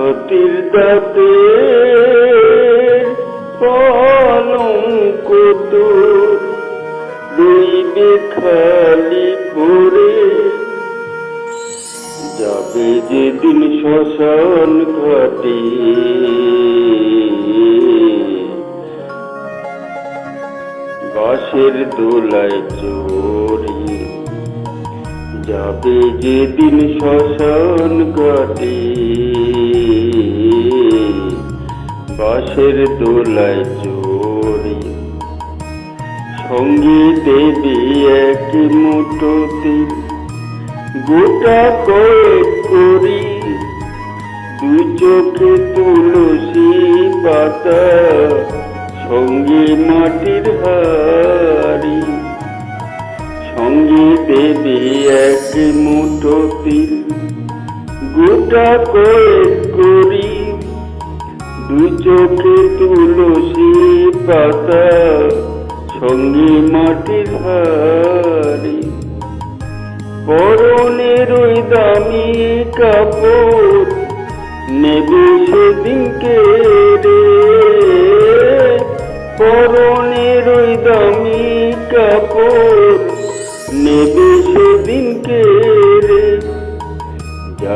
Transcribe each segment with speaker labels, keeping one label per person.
Speaker 1: হাতির দাঁতে পালঙ্ক রইবে খালি পরে যাবে যেদিন শ্মশান ঘাটে। বাঁশের দোলায় চোরে যাবে যেদিন শ্মশান ঘাটে। বাঁশের দোলায় চোরে সঙ্গে দেবে এক মুঠো তিল গোটা কয়েক করি। দু চোখে তুলসী পাতা সঙ্গে মাটির হাড়ি। সঙ্গে দেবে এক মুঠো তিল গোটা কয়েক করি। দু চোখে তুলসী পাতা, সঙ্গে মাটির হাড়ি। পরনের ওই দামি কাপড় নেবে সেদিনকে রে। পরনের ওই দামি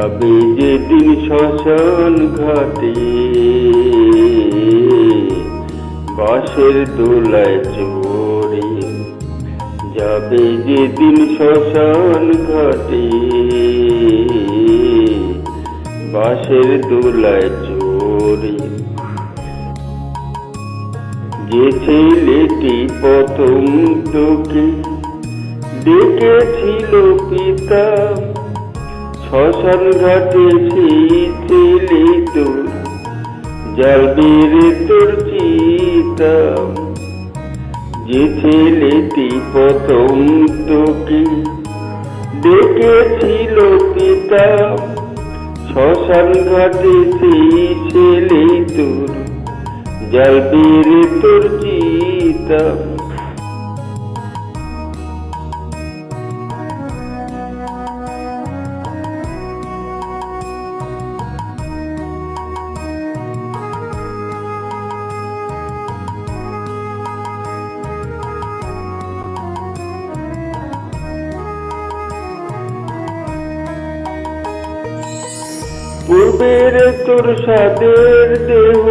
Speaker 1: যাবে যেদিন শ্মশান ঘাটে বাঁশের দোলায় চোরে যাবে যেদিন শ্মশান ঘাটে বাঁশের দোলায় চোরে যে ছেলেটি প্রথম তোকে ডেকেছিল পিতা শ্মশান ঘাটে ছেলে তোর জ্বালবে তোর চিতা যে ছেলেটি প্রথম তোকে ডেকেছিল পিতা শ্মশান ঘাটে সেই তোর জ্বালবে তোর চিতা পূর্বের তোর সাদের দেহ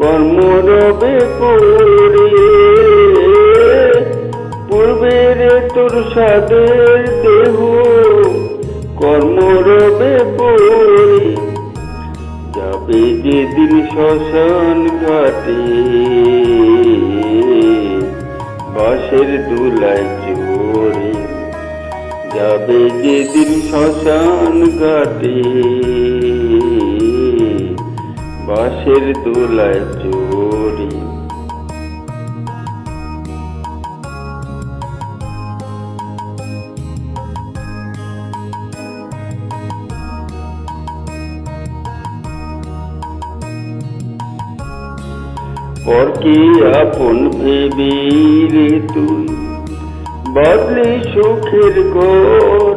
Speaker 1: কর্মরবে করে। পূর্বের তোর সাদের দেহ কর্মরবে পড়ে যাবে যেদিন শ্মশান ঘাটে, বাঁশের দুলায় চোরে যাবে যেদিন শ্মশান ঘাটে। বাঁশের দোলায় চোরি পরকে আপন ভেবে রে তুই বদলে সুখের ঘর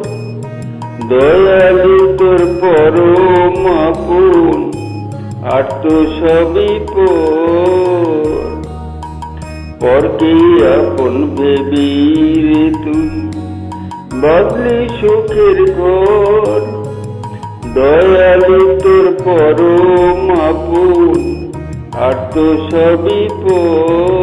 Speaker 1: দয়ালু তোর পরম আপন, আর তো সবই পর। পরকে আপন ভেবি তুই, বদলে সুখের ঘর দয়ালু তোর পরম আপন, আর তো সবই পর।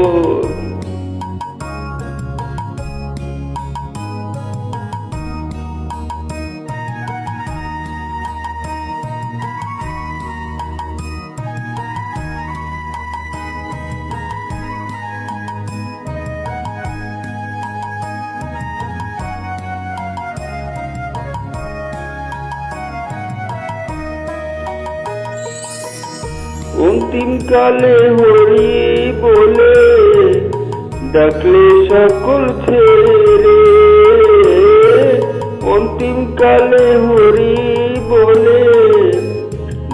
Speaker 1: অন্তিম কালে হরি বলে ডাকলে সকল ছেড়ে অন্তিম কালে হরি বলে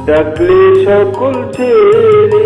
Speaker 1: ডাকলে সকল ছেড়ে